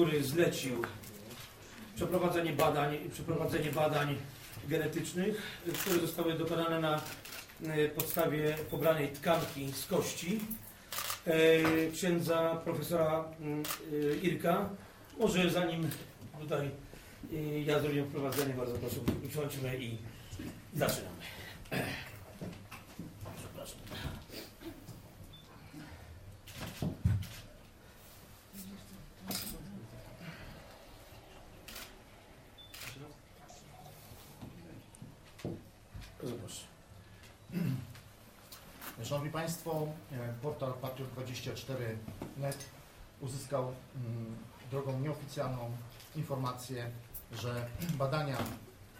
który zlecił przeprowadzenie badań, przeprowadzenie badań genetycznych, które zostały dokonane na e, podstawie pobranej tkanki z kości e, księdza profesora mm, e, Irka. Może zanim tutaj ja zrobię wprowadzenie, bardzo proszę, usiądźmy i zaczynamy. Szanowni Państwo, e, portal Patriot24.net uzyskał mm, drogą nieoficjalną informację, że badania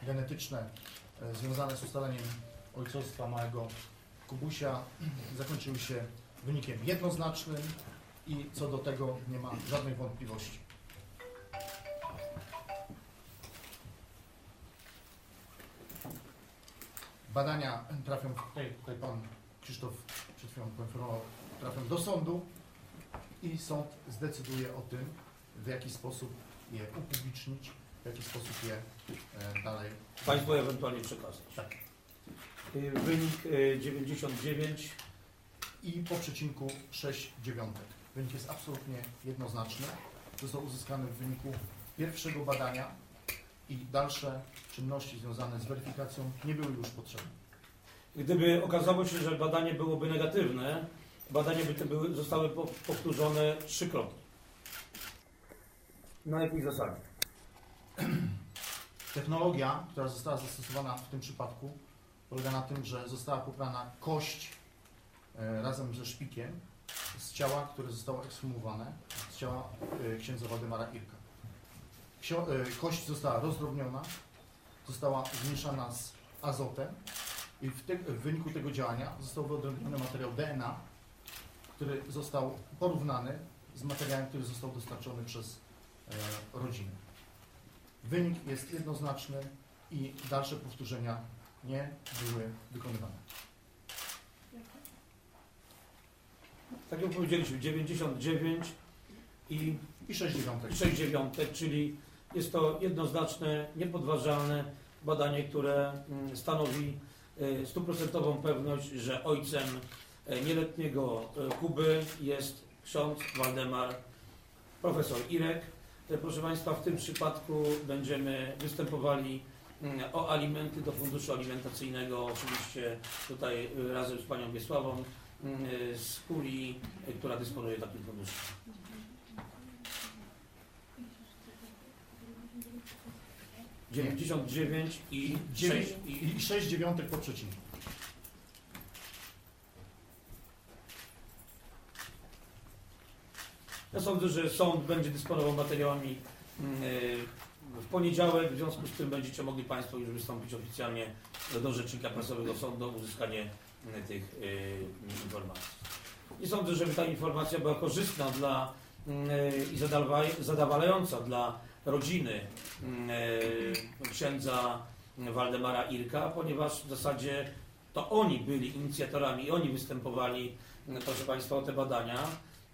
genetyczne e, związane z ustaleniem ojcostwa małego Kubusia zakończyły się wynikiem jednoznacznym i co do tego nie ma żadnej wątpliwości. Badania trafią, tutaj, tutaj Pan Krzysztof przed chwilą poinformował, trafią do sądu i sąd zdecyduje o tym, w jaki sposób je upublicznić, w jaki sposób je e, dalej. Państwo ewentualnie przekazać. Tak. Y, Wynik y, 99. I po przecinku 6 dziewiątek. Wynik jest absolutnie jednoznaczny. Został uzyskany w wyniku pierwszego badania i dalsze czynności związane z weryfikacją nie były już potrzebne. Gdyby okazało się, że badanie byłoby negatywne, badania by te były, zostały po- powtórzone trzykrotnie. Na jakiej zasadzie? Technologia, która została zastosowana w tym przypadku, polega na tym, że została pobrana kość e, razem ze szpikiem z ciała, które zostało ekshumowane, z ciała e, księdza Waldemara Irka. E, kość została rozdrobniona, została zmieszana z azotem i w, w wyniku tego działania został wyodrębniony materiał DNA, który został porównany z materiałem, który został dostarczony przez e, rodzinę. Wynik jest jednoznaczny i dalsze powtórzenia nie były wykonywane. Tak jak powiedzieliśmy, 99 i I 6 dziewiątek. 6 dziewiątek, czyli jest to jednoznaczne, niepodważalne badanie, które mm, stanowi stuprocentową pewność, że ojcem e, nieletniego e, Kuby jest ksiądz Waldemar, profesor Irek. Proszę Państwa, w tym przypadku będziemy występowali o alimenty do funduszu alimentacyjnego, oczywiście tutaj razem z Panią Wiesławą z kurii, e, która dysponuje takim funduszem. Dziewięćdziesiąt dziewięć i Dziewięć- sześć i I 6 dziewiątek po przecinku. Ja sądzę, że sąd będzie dysponował materiałami mm, y, w poniedziałek, w związku z tym będziecie mogli Państwo już wystąpić oficjalnie do Rzecznika Prasowego Sądu o uzyskanie mm, tych y, informacji. I sądzę, żeby ta informacja była korzystna dla mm, y, i zadowalająca dla rodziny mm, y, księdza Waldemara Irka, ponieważ w zasadzie to oni byli inicjatorami, oni występowali, proszę Państwa, o te badania.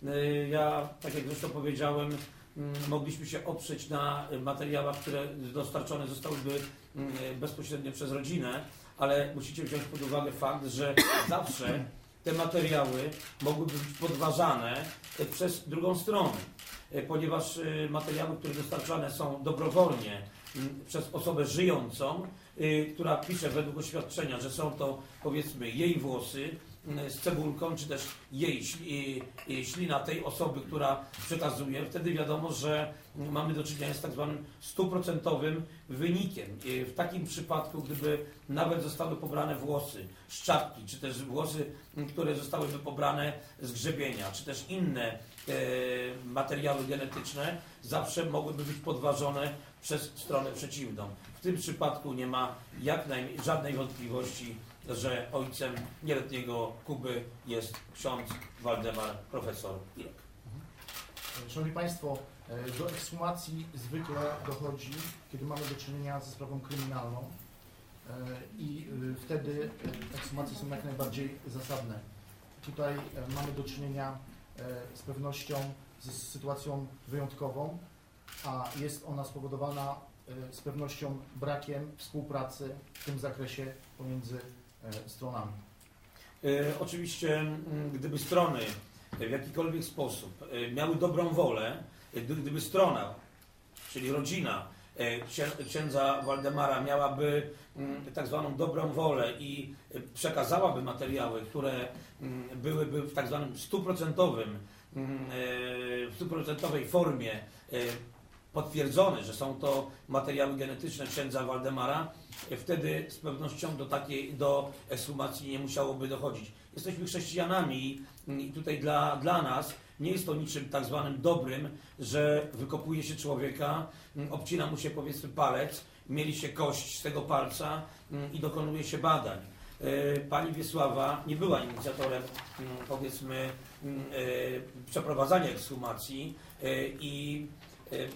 Y, Ja, tak jak zresztą powiedziałem, mm, mogliśmy się oprzeć na materiałach, które dostarczone zostałyby mm, bezpośrednio przez rodzinę, ale musicie wziąć pod uwagę fakt, że zawsze te materiały mogłyby być podważane y, przez drugą stronę, y, ponieważ y, materiały, które dostarczane są dobrowolnie przez osobę żyjącą, która pisze według oświadczenia, że są to powiedzmy jej włosy, z cebulką, czy też jej śli, y, ślina tej osoby, która przekazuje, wtedy wiadomo, że mamy do czynienia z tak zwanym stuprocentowym wynikiem. Y, W takim przypadku, gdyby nawet zostały pobrane włosy, szczapki, czy też włosy, które zostałyby pobrane z grzebienia, czy też inne e, materiały genetyczne, zawsze mogłyby być podważone przez stronę przeciwną. W tym przypadku nie ma jak żadnej wątpliwości, że ojcem nieletniego Kuby jest ksiądz Waldemar, profesor Irek. Szanowni Państwo, e, do ekshumacji zwykle dochodzi, kiedy mamy do czynienia ze sprawą kryminalną e, i e, wtedy ekshumacje są jak najbardziej zasadne. Tutaj mamy do czynienia z pewnością z sytuacją wyjątkową, a jest ona spowodowana z pewnością brakiem współpracy w tym zakresie pomiędzy stronami. E, Oczywiście, gdyby strony w jakikolwiek sposób e, miały dobrą wolę, e, gdy- gdyby strona, czyli rodzina e, księ- księdza Waldemara miałaby tak zwaną dobrą wolę i e, przekazałaby materiały, które byłyby w tak zwanym stuprocentowym, e, w stuprocentowej formie e, potwierdzone, że są to materiały genetyczne księdza Waldemara, e, wtedy z pewnością do takiej, do ekshumacji nie musiałoby dochodzić. Jesteśmy chrześcijanami i- tutaj dla, dla nas nie jest to niczym tak zwanym dobrym, że wykopuje się człowieka, obcina mu się powiedzmy palec, mieli się kość z tego palca i dokonuje się badań. E, Pani Wiesława nie była inicjatorem powiedzmy e, przeprowadzania ekshumacji i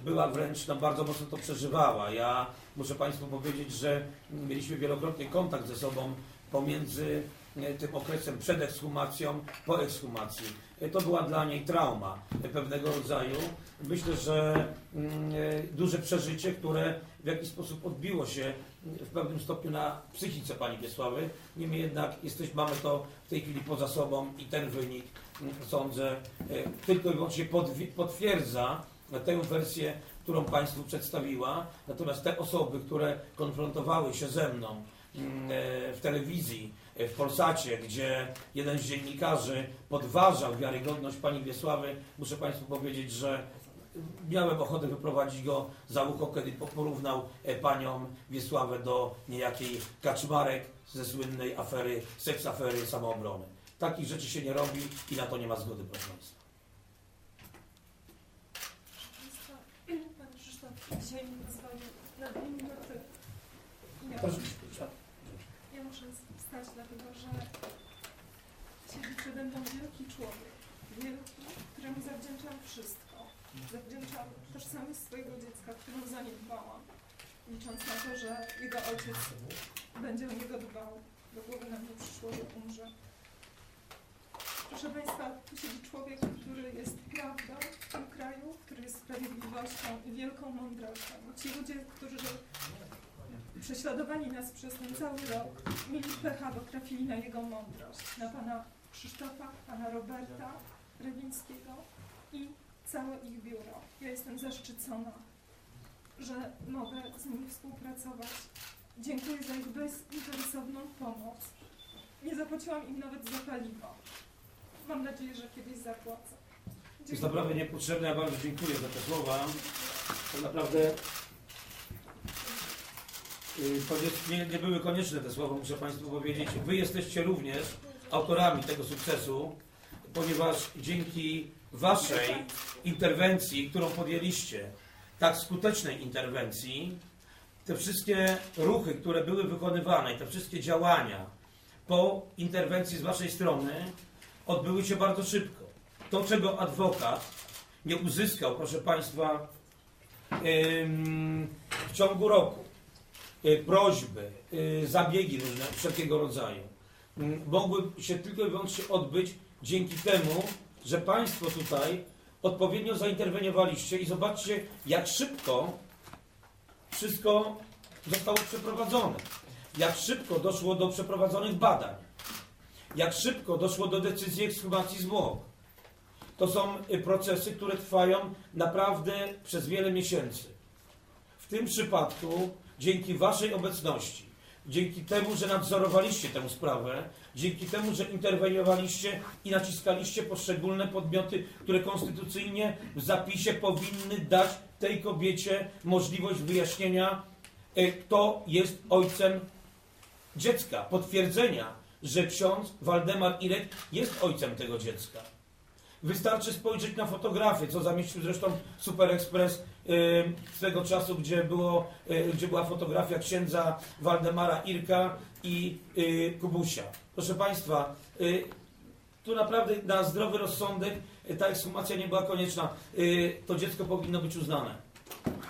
była wręcz no, bardzo mocno to przeżywała. Ja muszę Państwu powiedzieć, że mieliśmy wielokrotnie kontakt ze sobą pomiędzy e, tym okresem przed ekshumacją, po ekshumacji. E, To była dla niej trauma e, pewnego rodzaju. Myślę, że mm, e, duże przeżycie, które w jakiś sposób odbiło się w pewnym stopniu na psychice pani Wiesławy. Niemniej jednak jesteśmy, mamy to w tej chwili poza sobą i ten wynik, mm, sądzę, e, tylko i wyłącznie potwierdza tę wersję, którą Państwu przedstawiła. Natomiast te osoby, które konfrontowały się ze mną mm, e, w telewizji, e, w Polsacie, gdzie jeden z dziennikarzy podważał wiarygodność pani Wiesławy, muszę Państwu powiedzieć, że miałem ochotę wyprowadzić go za ucho, kiedy po- porównał e, panią Wiesławę do niejakiej Kaczmarek ze słynnej afery, seks afery samoobrony. Takich rzeczy się nie robi i na to nie ma zgody, proszę. Państwa, Pan Krzysztof dzisiaj mi pozwolił na dwie minuty. I ja, muszę wstać, dlatego że siedzi przede mną wielki człowiek, wielki, któremu zawdzięczam wszystko. Zawdzięczam tożsamość swojego dziecka, którą zaniedbałam, licząc na to, że jego ojciec będzie o niego dbał. Do głowy nam nie przyszło, że umrze. Proszę Państwa, tu siedzi człowiek, który jest prawdą w tym kraju, który jest sprawiedliwością i wielką mądrością. Ci ludzie, którzy prześladowali nas przez ten cały rok, mieli pecha, bo trafili na jego mądrość. Na pana Krzysztofa, pana Roberta Rewińskiego i całe ich biuro. Ja jestem zaszczycona, że mogę z nimi współpracować. Dziękuję za ich bezinteresowną pomoc. Nie zapłaciłam im nawet za paliwo. Mam nadzieję, że kiedyś zapłacę. To jest naprawdę niepotrzebne. Ja bardzo dziękuję za te słowa. To naprawdę y, nie, nie były konieczne te słowa, muszę Państwu powiedzieć. Wy jesteście również autorami tego sukcesu, ponieważ dzięki Waszej interwencji, którą podjęliście, tak skutecznej interwencji, te wszystkie ruchy, które były wykonywane i te wszystkie działania po interwencji z Waszej strony odbyły się bardzo szybko. To, czego adwokat nie uzyskał, proszę Państwa, w ciągu roku, y, prośby, y, zabiegi różne wszelkiego rodzaju, mogły się tylko i wyłącznie odbyć dzięki temu, że Państwo tutaj odpowiednio zainterweniowaliście i zobaczcie, jak szybko wszystko zostało przeprowadzone. Jak szybko doszło do przeprowadzonych badań. Jak szybko doszło do decyzji ekshumacji zwłok. To są y, procesy, które trwają naprawdę przez wiele miesięcy. W tym przypadku, dzięki Waszej obecności, dzięki temu, że nadzorowaliście tę sprawę, dzięki temu, że interweniowaliście i naciskaliście poszczególne podmioty, które konstytucyjnie w zapisie powinny dać tej kobiecie możliwość wyjaśnienia, y, kto jest ojcem dziecka, potwierdzenia, że ksiądz Waldemar Irek jest ojcem tego dziecka. Wystarczy spojrzeć na fotografię, co zamieścił zresztą Super Express yy, swego czasu, gdzie, było, yy, gdzie była fotografia księdza Waldemara Irka i yy, Kubusia. Proszę Państwa, tu naprawdę na zdrowy rozsądek ta ekshumacja nie była konieczna. To dziecko powinno być uznane.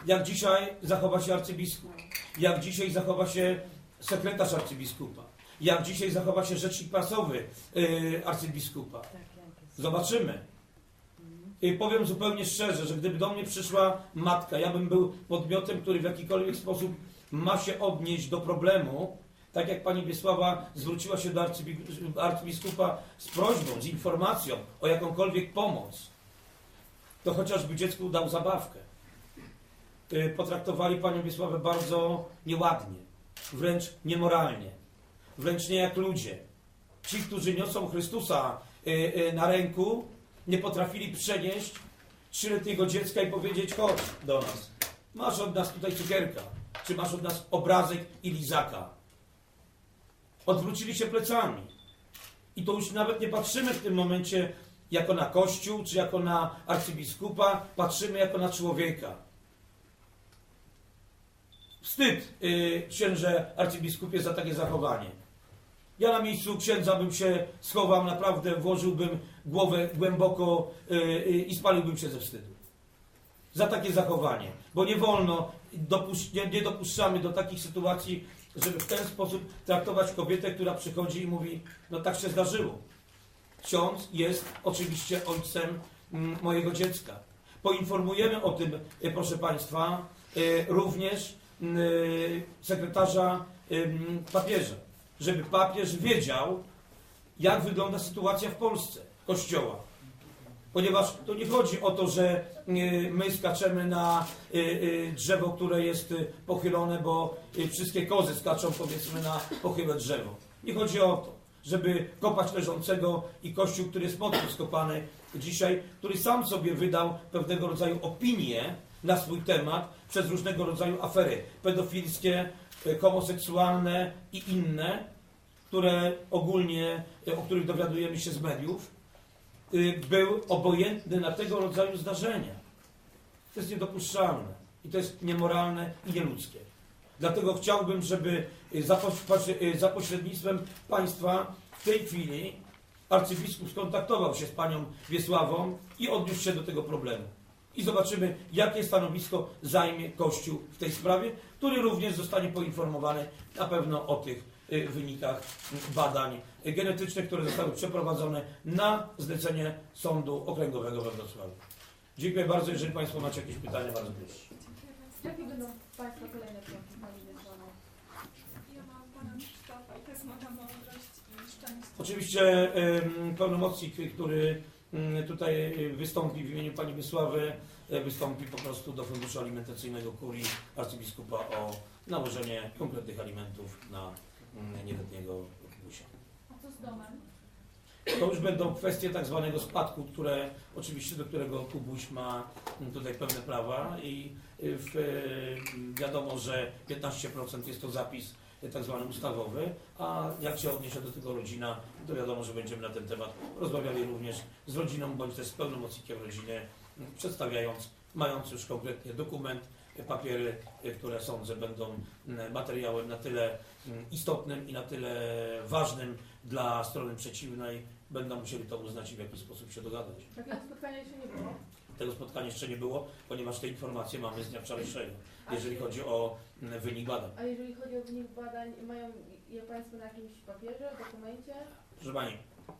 Jak dzisiaj zachowa się arcybiskup, jak dzisiaj zachowa się sekretarz arcybiskupa, jak dzisiaj zachowa się rzecznik prasowy yy, arcybiskupa. Zobaczymy. y, powiem zupełnie szczerze, że gdyby do mnie przyszła matka, ja bym był podmiotem, który w jakikolwiek sposób ma się odnieść do problemu, tak jak pani Wiesława zwróciła się do arcybi- arcybiskupa z prośbą, z informacją o jakąkolwiek pomoc, to chociażby dziecku dał zabawkę. Y, Potraktowali panią Wiesławę bardzo nieładnie, wręcz niemoralnie, wręcz nie jak ludzie. Ci, którzy niosą Chrystusa y, y, na ręku, nie potrafili przenieść trzyletniego dziecka i powiedzieć: chodź do nas. Masz od nas tutaj cukierka, czy masz od nas obrazek i lizaka. Odwrócili się plecami. I to już nawet nie patrzymy w tym momencie jako na kościół, czy jako na arcybiskupa, patrzymy jako na człowieka. Wstyd, yy, księże arcybiskupie, za takie zachowanie. Ja na miejscu księdza bym się schował, naprawdę włożyłbym głowę głęboko yy, yy, i spaliłbym się ze wstydu. Za takie zachowanie. Bo nie wolno, nie, nie dopuszczamy do takich sytuacji, żeby w ten sposób traktować kobietę, która przychodzi i mówi, no tak się zdarzyło. Ksiądz jest oczywiście ojcem mm, mojego dziecka. Poinformujemy o tym, y, proszę Państwa, y, również y, sekretarza papieża, żeby papież wiedział, jak wygląda sytuacja w Polsce, Kościoła. Ponieważ to nie chodzi o to, że y, my skaczemy na y, y, drzewo, które jest pochylone, bo wszystkie kozy skaczą powiedzmy na pochyłe drzewo. Nie chodzi o to, żeby kopać leżącego i kościół, który jest mocno skopany dzisiaj, który sam sobie wydał pewnego rodzaju opinię na swój temat przez różnego rodzaju afery pedofilskie, homoseksualne i inne, które ogólnie, y, o których dowiadujemy się z mediów, y, był obojętny na tego rodzaju zdarzenia. To jest niedopuszczalne i to jest niemoralne i nieludzkie. Dlatego chciałbym, żeby y, y, za pośrednictwem Państwa w tej chwili arcybiskup skontaktował się z Panią Wiesławą i odniósł się do tego problemu. I zobaczymy, jakie stanowisko zajmie Kościół w tej sprawie, który również zostanie poinformowany na pewno o tych wynikach y, badań y, genetycznych, które zostały przeprowadzone na zlecenie Sądu Okręgowego we Wrocławiu. Dziękuję bardzo. Jeżeli Państwo macie jakieś pytania, bardzo proszę. Jakie będą Państwa kolejne kroki, Wiesławo? Ja mam Pana Krzysztofa i to jest moja mądrość i szczęście. Oczywiście pełnomocnik, który mm, tutaj y, wystąpi w imieniu Pani Wysławy, e, wystąpi po prostu do Funduszu Alimentacyjnego Kurii Arcybiskupa o nałożenie konkretnych alimentów na nieletniego Kubusia. A co z domem? To już będą kwestie tak zwanego spadku, które oczywiście do którego Kubuś ma mm, tutaj pewne prawa i y, w, y, wiadomo, że 15% jest to zapis y, tak zwany ustawowy, a jak się odniesie do tego rodzina, to wiadomo, że będziemy na ten temat rozmawiali również z rodziną bądź też z pełnomocnikiem rodziny, y, przedstawiając, mając już konkretnie dokument, papiery, y, które sądzę będą materiałem na tyle istotnym i na tyle ważnym dla strony przeciwnej, będą musieli to uznać i w jakiś sposób się dogadać. Takiego spotkania jeszcze nie było. Tego spotkania jeszcze nie było, ponieważ te informacje mamy z dnia wczorajszego, jeżeli chodzi o wynik badań. A jeżeli chodzi o wynik badań, mają je Państwo na jakimś papierze, dokumencie? Proszę Pani,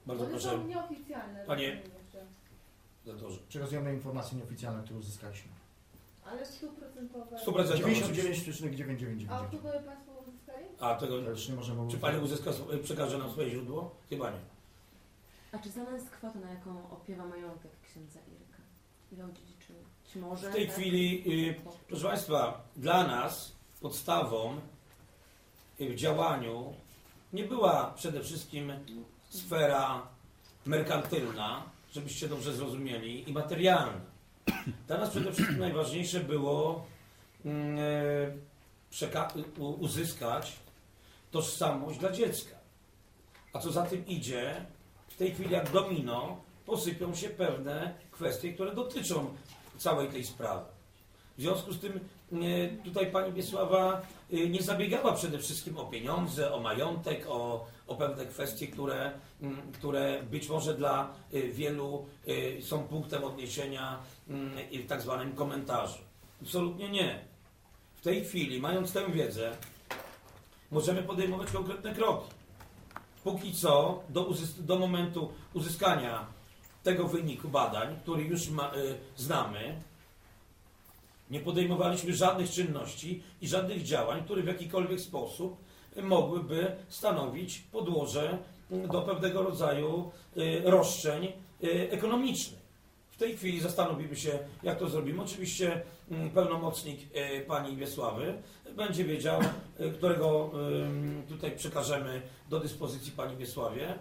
bardzo One proszę, są nieoficjalne. Panie- doktorze. Przekazujemy informacje nieoficjalne, które uzyskaliśmy. Ale stuprocentowe. 100% oczywiście. 99,999. A tu były Państwo uzyskali? A tego, To już nie możemy czy. Pani uzyska, przekaże nam swoje źródło? Chyba nie. A czy znana jest kwota, na jaką opiewa majątek księdza Irka? Ile odziedziczył? Czy może? W tej tak? chwili, y, proszę Państwa, dla nas podstawą y, w działaniu nie była przede wszystkim sfera merkantylna, żebyście dobrze zrozumieli, i materialna. Dla nas przede wszystkim najważniejsze było mm, e, uzyskać tożsamość dla dziecka. A co za tym idzie, w tej chwili jak domino posypią się pewne kwestie, które dotyczą całej tej sprawy. W związku z tym tutaj pani Wiesława e, nie zabiegała przede wszystkim o pieniądze, o majątek, o, o pewne kwestie, które, mm, które być może dla e, wielu e, są punktem odniesienia mm, w tak zwanym komentarzu. Absolutnie nie. W tej chwili, mając tę wiedzę, możemy podejmować konkretne kroki. Póki co, do, do momentu uzyskania tego wyniku badań, który już ma, y, znamy, nie podejmowaliśmy żadnych czynności i żadnych działań, które w jakikolwiek sposób mogłyby stanowić podłoże do pewnego rodzaju y, roszczeń y, ekonomicznych. W tej chwili zastanowimy się, jak to zrobimy. Oczywiście mm, pełnomocnik y, pani Wiesławy będzie wiedział, którego tutaj przekażemy do dyspozycji pani Wiesławie,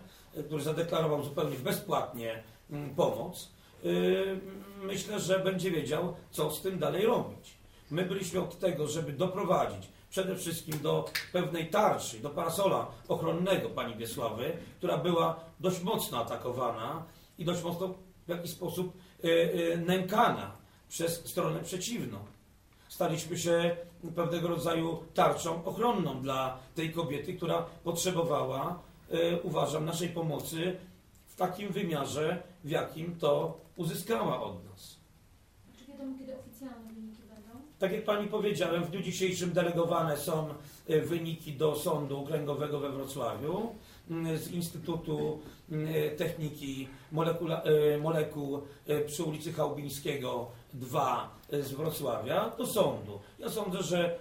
który zadeklarował zupełnie bezpłatnie mm, pomoc. Y, Myślę, że będzie wiedział, co z tym dalej robić. My byliśmy od tego, żeby doprowadzić przede wszystkim do pewnej tarczy, do parasola ochronnego pani Wiesławy, która była dość mocno atakowana i dość mocno w jakiś sposób y, y, nękana przez stronę przeciwną. Staliśmy się pewnego rodzaju tarczą ochronną dla tej kobiety, która potrzebowała, uważam, naszej pomocy w takim wymiarze, w jakim to uzyskała od nas. Czy wiadomo, kiedy oficjalne wyniki będą? Tak jak Pani powiedziałem, w dniu dzisiejszym delegowane są e, wyniki do Sądu Okręgowego we Wrocławiu z Instytutu m, Techniki Molekula, e, Molekuł e, przy ulicy Chałubińskiego 2 e, z Wrocławia do sądu. Ja sądzę, że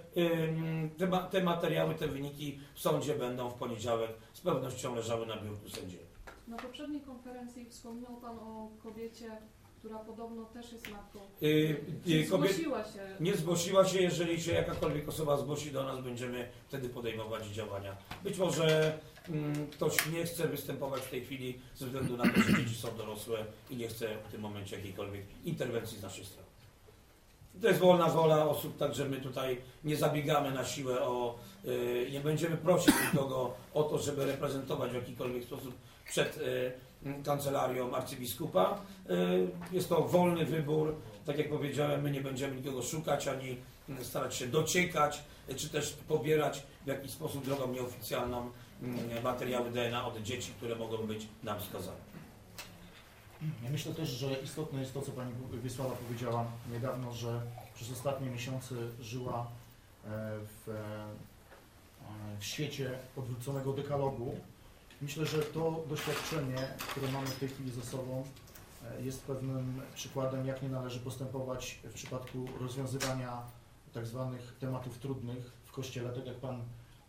te, te materiały, te wyniki w sądzie będą w poniedziałek z pewnością leżały na biurku sędziego. Na poprzedniej konferencji wspominał Pan o kobiecie, która podobno też jest matką. Y, y, Czy kobiet- zgłosiła się? Nie zgłosiła się, jeżeli się jakakolwiek osoba zgłosi do nas, będziemy wtedy podejmować działania. Być może mm, ktoś nie chce występować w tej chwili ze względu na to, że dzieci są dorosłe i nie chce w tym momencie jakiejkolwiek interwencji z naszej strony. To jest wolna wola osób, także my tutaj nie zabiegamy na siłę o, y, nie będziemy prosić nikogo o to, żeby reprezentować w jakikolwiek sposób przed y, kancelarią arcybiskupa. Y, Jest to wolny wybór. Tak jak powiedziałem, my nie będziemy nikogo szukać ani mm, starać się dociekać, y, czy też pobierać w jakiś sposób drogą nieoficjalną mm, materiały DNA od dzieci, które mogą być nam wskazane. Ja myślę też, że istotne jest to, co Pani Wiesława powiedziała niedawno, że przez ostatnie miesiące żyła e, w, e, w świecie odwróconego dekalogu. Myślę, że to doświadczenie, które mamy w tej chwili ze sobą, e, jest pewnym przykładem, jak nie należy postępować w przypadku rozwiązywania tak zwanych tematów trudnych w Kościele. Tak jak Pan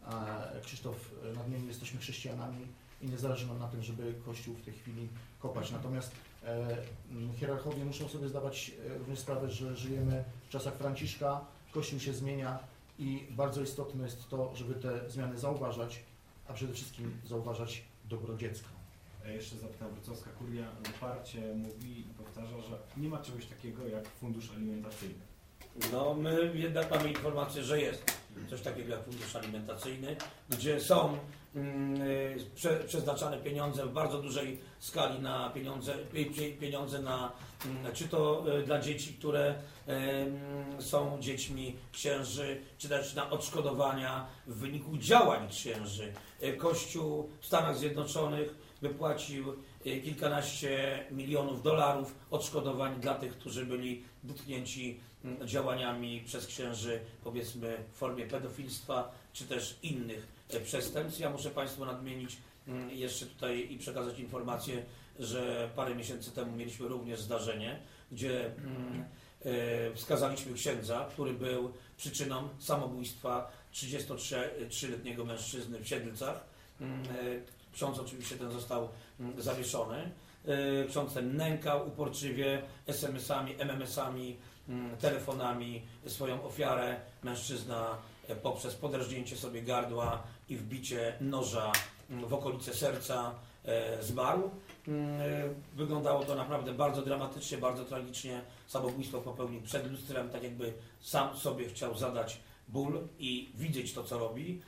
e, Krzysztof nadmienił, jesteśmy chrześcijanami i nie zależy nam na tym, żeby Kościół w tej chwili kopać. Natomiast e, hierarchowie muszą sobie zdawać również sprawę, że żyjemy w czasach Franciszka, Kościół się zmienia i bardzo istotne jest to, żeby te zmiany zauważać, a przede wszystkim zauważać dobro dziecka. Ja jeszcze zapytam, wrocławska kuria uparcie mówi i powtarza, że nie ma czegoś takiego jak fundusz alimentacyjny. No, my jednak mamy informację, że jest coś takiego jak fundusz alimentacyjny, gdzie są mm, y, prze, przeznaczane pieniądze w bardzo dużej skali na pieniądze, pie- pie- pieniądze na, mm, czy to y, dla dzieci, które em, są dziećmi księży, czy też na odszkodowania w wyniku działań księży. Y, Kościół w Stanach Zjednoczonych wypłacił y, kilkanaście milionów dolarów odszkodowań dla tych, którzy byli dotknięci mm, działaniami przez księży, powiedzmy w formie pedofilstwa, czy też innych e, przestępstw. Ja muszę Państwu nadmienić mm, jeszcze tutaj i przekazać informację, że parę miesięcy temu mieliśmy również zdarzenie, gdzie mm, e, wskazaliśmy księdza, który był przyczyną samobójstwa 33-letniego mężczyzny w Siedlcach. Ksiądz oczywiście ten został mm, zawieszony. E, Ksiądz ten nękał uporczywie SMS-ami, MMS-ami, mm, telefonami swoją ofiarę. Mężczyzna e, poprzez podrażnięcie sobie gardła i wbicie noża mm, w okolice serca e, zmarł. Mm, e, Wyglądało to naprawdę bardzo dramatycznie, bardzo tragicznie. Samobójstwo popełnił przed lustrem, tak jakby sam sobie chciał zadać ból i widzieć to, co robi.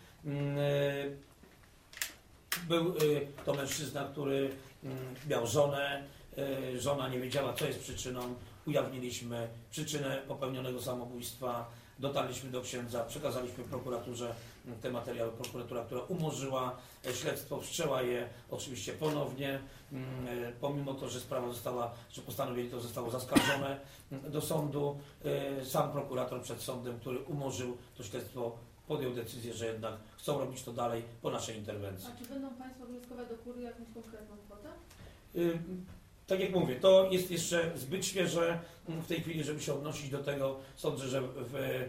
Był e, to mężczyzna, który mm, miał żonę. E, Żona nie wiedziała, co jest przyczyną. Ujawniliśmy przyczynę popełnionego samobójstwa. Dotarliśmy do księdza, przekazaliśmy prokuraturze mm, te materiały. Prokuratura, która umorzyła e, śledztwo, wszczęła je oczywiście ponownie. Mm, e, Pomimo to, że sprawa została, że postanowienie to zostało zaskarżone do sądu, e, sam prokurator przed sądem, który umorzył to śledztwo, podjął decyzję, że jednak chcą robić to dalej po naszej interwencji. A czy będą Państwo wnioskować do kurii jakąś konkretną kwotę? Y, tak jak mówię, to jest jeszcze zbyt świeże w tej chwili, żeby się odnosić do tego. Sądzę, że w